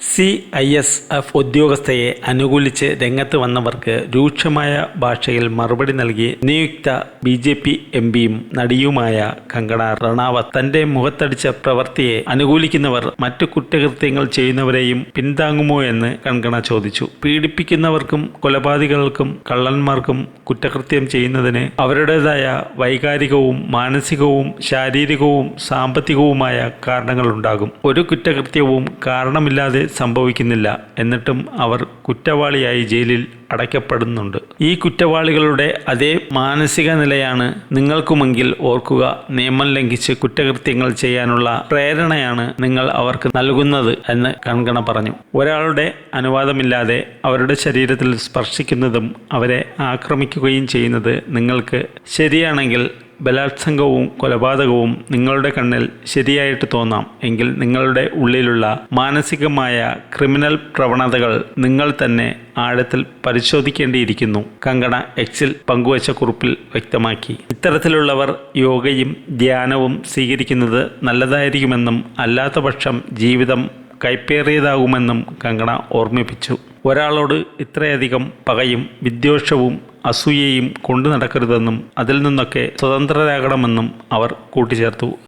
C I S F ഉദ്യോഗസ്ഥയെ അനുകൂലിച്ച് രംഗത്ത് വന്നവർക്ക് രൂക്ഷമായ ഭാഷയിൽ മറുപടി നൽകി നിയുക്ത ബി ജെ പി എം പിയും നടിയുമായ കങ്കണ റണാവത്ത് തന്റെ മുഖത്തടിച്ച പ്രവൃത്തിയെ അനുകൂലിക്കുന്നവർ മറ്റു കുറ്റകൃത്യങ്ങൾ ചെയ്യുന്നവരെയും പിന്താങ്ങുമോ എന്ന് കങ്കണ ചോദിച്ചു. പീഡിപ്പിക്കുന്നവർക്കും കൊലപാതകങ്ങൾക്കും കള്ളന്മാർക്കും കുറ്റകൃത്യം ചെയ്യുന്നതിന് അവരുടേതായ വൈകാരികവും മാനസികവും ശാരീരികവും സാമ്പത്തികവുമായ കാരണങ്ങളുണ്ടാകും. ഒരു കുറ്റകൃത്യവും കാരണമില്ലാതെ സംഭവിക്കുന്നില്ല. എന്നിട്ടും അവർ കുറ്റവാളിയായി ജയിലിൽ അടയ്ക്കപ്പെടുന്നുണ്ട്. ഈ കുറ്റവാളികളുടെ അതേ മാനസിക നിലയാണ് നിങ്ങൾക്കുമെങ്കിൽ ഓർക്കുക നിയമം ലംഘിച്ച് കുറ്റകൃത്യങ്ങൾ ചെയ്യാനുള്ള പ്രേരണയാണ് നിങ്ങൾ അവർക്ക് നൽകുന്നത് എന്ന് കൺകണ പറഞ്ഞു. ഒരാളുടെ അനുവാദമില്ലാതെ അവരുടെ ശരീരത്തിൽ സ്പർശിക്കുന്നതും അവരെ ആക്രമിക്കുകയും ചെയ്യുന്നത് നിങ്ങൾക്ക് ശരിയാണെങ്കിൽ ബലാത്സംഗവും കൊലപാതകവും നിങ്ങളുടെ കണ്ണിൽ ശരിയായിട്ട് തോന്നാം എങ്കിൽ നിങ്ങളുടെ ഉള്ളിലുള്ള മാനസികമായ ക്രിമിനൽ പ്രവണതകൾ നിങ്ങൾ തന്നെ ആഴത്തിൽ പരിശോധിക്കേണ്ടിയിരിക്കുന്നു. കങ്കണ എക്സിൽ പങ്കുവച്ച കുറിപ്പിൽ വ്യക്തമാക്കി. ഇത്തരത്തിലുള്ളവർ യോഗയും ധ്യാനവും സ്വീകരിക്കുന്നത് നല്ലതായിരിക്കുമെന്നും അല്ലാത്തപക്ഷം ജീവിതം കൈപ്പേറിയതാകുമെന്നും കങ്കണ ഓർമ്മിപ്പിച്ചു. ഒരാളോട് ഇത്രയധികം പകയും വിദ്വേഷവും അസൂയയും കൊണ്ടു നടക്കരുതെന്നും അതിൽ നിന്നൊക്കെ സ്വതന്ത്രരാകണമെന്നും അവർ കൂട്ടിച്ചേർത്തു.